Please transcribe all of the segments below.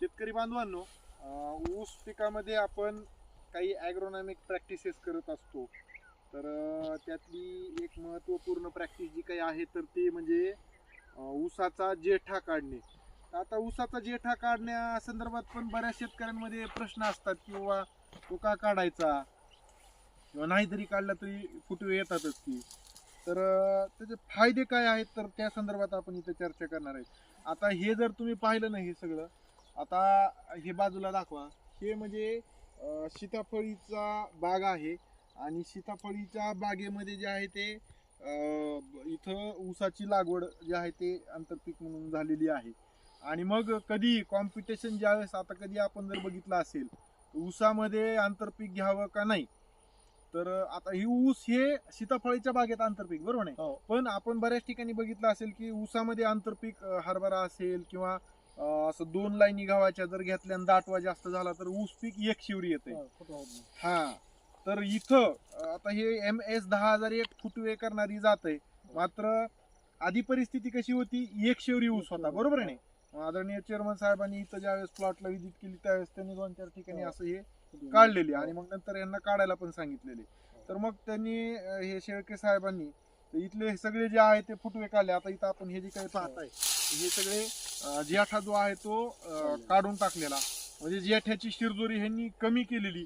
शेतकरी बांधवांनो अं, ऊस पिकामध्ये आपण काही ॲग्रोनॉमिक प्रॅक्टिसेस करत असतो. तर अं, त्यातली एक महत्त्वपूर्ण प्रॅक्टिस जी काही आहे तर ती म्हणजे अं, ऊसाचा जेठा काढणे. तर आता ऊसाचा जेठा काढण्या संदर्भात पण बऱ्याच शेतकऱ्यांमध्ये प्रश्न असतात किंवा तो का काढायचा? किंवा नाही तरी काढला तरी फुटवे येतातच की? तर अं, त्याचे फायदे काय आहेत तर त्या संदर्भात आपण इथे चर्चा करणार आहे. आता हे जर तुम्ही पाहिलं नाही हे सगळं आता हे बाजूला दाखवा. हे म्हणजे सीताफळीचा बाग आहे. आणि सीताफळीच्या बागेमध्ये जे आहे ते इथं ऊसाची लागवड जी आहे ते आंतरपीक म्हणून झालेली आहे. आणि मग कधी कॉम्पिटिशन ज्यावेळेस आता कधी आपण जर बघितलं असेल ऊसामध्ये आंतरपीक घ्यावं का नाही? तर आता ही ऊस हे सीताफळीच्या बागेत आंतरपीक बरोबर नाही? हो. पण आपण बऱ्याच ठिकाणी बघितलं असेल की ऊसामध्ये आंतरपीक हरभरा असेल किंवा असं दोन लाईनी गव्हाच्या जर घेतल्या दाटवा जास्त झाला तर ऊस पीक एक शिवरी येते. हो, तर इथं आता हे एम एस दहा हजार एक फुटवे करणारी जात आहे. मात्र आधी परिस्थिती कशी होती? एक शेवरी ऊस होता. बरोबर आहे आदरणीय चेअरमन साहेबांनी इथं ज्यावेळेस प्लॉटला व्हिजिट केली त्यावेळेस त्यांनी दोन चार ठिकाणी. असं हे काढलेली. आणि मग नंतर यांना काढायला पण सांगितलेले. तर मग त्यांनी हे शेळके साहेबांनी इथले सगळे जे आहे ते फुटवे काढले. आता इथं आपण हे जे काही पाहताय हे सगळे जेठा जो आहे तो काढून टाकलेला म्हणजे जेठ्याची शिरजोरी ह्यांनी कमी केलेली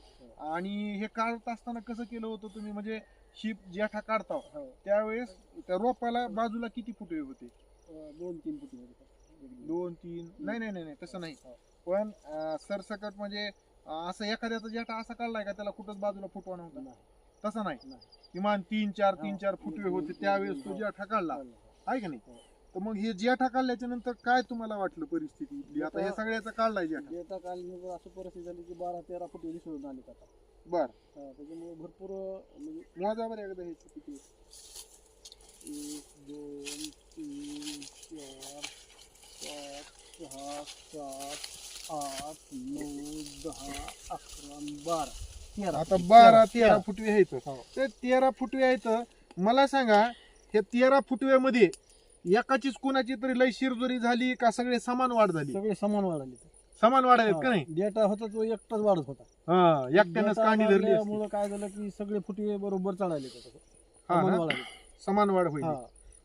आणि हे काढत असताना कसं केलं होतं तुम्ही म्हणजे ही जेठा काढता हो. त्यावेळेस त्या रोपाला बाजूला किती फुटवे होते दोन तीन फुटी. दोन तीन नाही नाही नाही नाही, तसं नाही हो. पण सरसकट म्हणजे असं एखाद्याचा जेठा असा काढलाय का त्याला कुठंच बाजूला फुटवा नव्हता. तसं नाही. किमान तीन चार तीन हा. चार फुटवे होते त्यावेळेस तो जेठा काढला. आहे का नाही. तर मग हे जेठा काढल्याच्या नंतर काय तुम्हाला वाटलं परिस्थिती? इथली आता हे सगळ्याचा काढलाय जेठा. काल मग असं परिस्थिती झाली की बारा तेरा फुटी दिसून आली आता. बर. हा, त्याच्यामुळे भरपूर म्हणजे मोजा बरं एकदा हे किती एक दोन तीन चार पाच सहा सात आठ नऊ दहा अकरा बारा. तेरा आता बारा तेरा. तेरा. फुटवे आहेत. हो. ते तेरा फुटवे आहेत. मला सांगा हे तेरा फुटव्यामध्ये एकाचीच कोणाची तरी लय शिरजोरी झाली का सगळे समान वाढ झाली सगळे समान वाढले समान वाढ आहेत का नाही डेटा होता तो एकटाच वाढत होता हा एकट्यानंच धरली असती. काय झालं की सगळे फुटे बरोबर चढायले त्याच्यात. हा समान ना? वाढायले. समान वाढ होईल हा.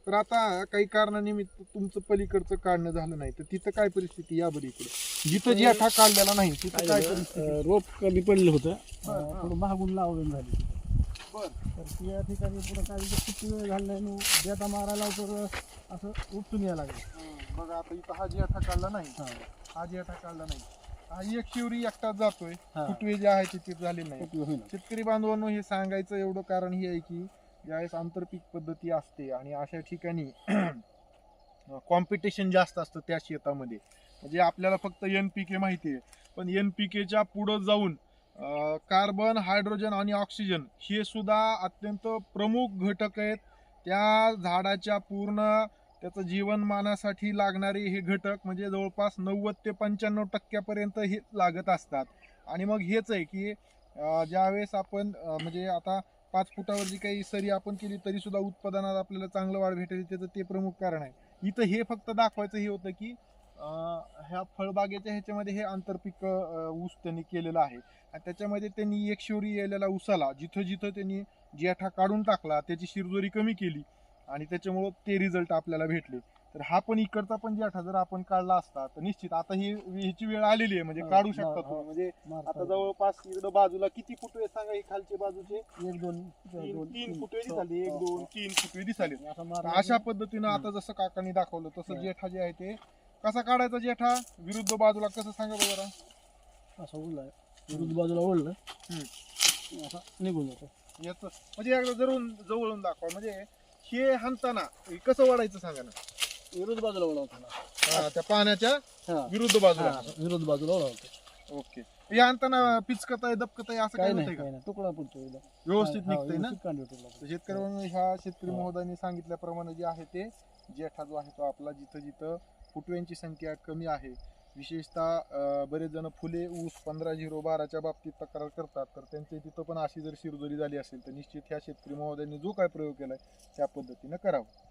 तर आता काही कारणानिमित्त तुमचं पलीकडचं काढणं झालं नाही तर तिथं काय परिस्थिती या बरी इकडे जिथं जेठा काढलेला नाही तिथं काय काय झालं, परिस्थिती अं, रोप कमी पडलं होतं अं. थोडं महागून लावून झाली तर त्या ठिकाणी पुढं काय किती वेळ झाला नाही डेटा मारायला तर असं उपटून यायला लागलं बघा आता इथं हा जेठा काढला नाही हा. हा जेठा काढला नाही हा एक शिवरी एकटाच जातोय हा. फुटवे जे आहे ते तिथे झाले नाही उपयोग होईना. शेतकरी बांधवांनो हे सांगायचं एवढं कारण हे आहे की ज्यावेळेस आंतरपीक पद्धती असते आणि अशा ठिकाणी कॉम्पिटिशन जास्त असतं त्या शेतामध्ये म्हणजे आपल्याला फक्त एन पी के माहिती आहे पण एन पी केच्या पुढं जाऊन कार्बन हायड्रोजन आणि ऑक्सिजन हे सुद्धा अत्यंत प्रमुख घटक आहेत. त्या झाडाच्या पूर्ण त्याचं जीवनमानासाठी लागणारे हे घटक म्हणजे जवळपास नव्वद ते पंच्याण्णव टक्क्यापर्यंत हे लागत असतात. आणि मग हेच आहे की ज्यावेळेस आपण म्हणजे आता पाच फुटावर जी काही सरी आपण केली तरी सुद्धा उत्पादनात आपल्याला चांगलं वाढ भेटेल त्याचं ते प्रमुख कारण आहे. इथं हे फक्त दाखवायचं हे होतं की ह्या फळबागेच्या ह्याच्यामध्ये हे आंतरपीक ऊस त्यांनी केलेलं आहे. आणि त्याच्यामध्ये त्यांनी एक शिवरी यायलेला ऊसाला जिथं जिथं त्यांनी जेठा काढून टाकला त्याची शिरजोरी कमी केली आणि त्याच्यामुळं ते रिझल्ट आपल्याला भेटले. तर हा पण इकडचा पण जेठा जर आपण काढला असता तर निश्चित आता ही ह्याची वेळ आलेली आहे. म्हणजे काढू शकता. तुम्ही. म्हणजे आता जवळपास इकडं बाजूला किती फुटवे सांगा ही खालच्या बाजूचे. एक दोन तीन तीन फुटवे हो, दिसाले. एक हो, दोन हो. तीन फुटवे दिसाले. अशा पद्धतीनं आता जसं काकांनी दाखवलं तसं. जेठा जे आहे ते कसा काढायचा जेठा? विरुद्ध बाजूला कसं सांगा बरं जरा. असं ओढलं विरुद्ध बाजूला ओढलं. हम्म. असं निघून जातो. याच म्हणजे एकदा जरूर जवळून दाखवा. म्हणजे हे हाणताना हे कसं वाढायचं सांगा ना. विरुद्ध बाजूला ओढावतो हा, त्या पाण्याच्या हा. विरुद्ध बाजूला. हा, विरुद्ध बाजूला ओढावतो. ओके. हे आणताना पिचकत आहे दबकत आहे असं काही काय नाही होतंय का? काही नाही. तुकडा पडतो एकदम व्यवस्थित हा, निघतंय ना? व्यवस्थित कांडी तुकडा पडतो. तर शेतकऱ्यांनी ह्या शेतकरी. महोदयांनी सांगितल्याप्रमाणे जे आहे ते जेठा जो आहे तो आपला जिथं जिथं फुटव्यांची संख्या कमी आहे. विशेषतः बरेच जण फुले ऊस पंधरा झिरो बाराच्या बाबतीत तक्रार करतात. तर त्यांच्या तिथं पण अशी जर शिरजोरी झाली असेल तर निश्चित ह्या शेतकरी महोदयांनी जो काय प्रयोग केलाय त्या पद्धतीनं करावं.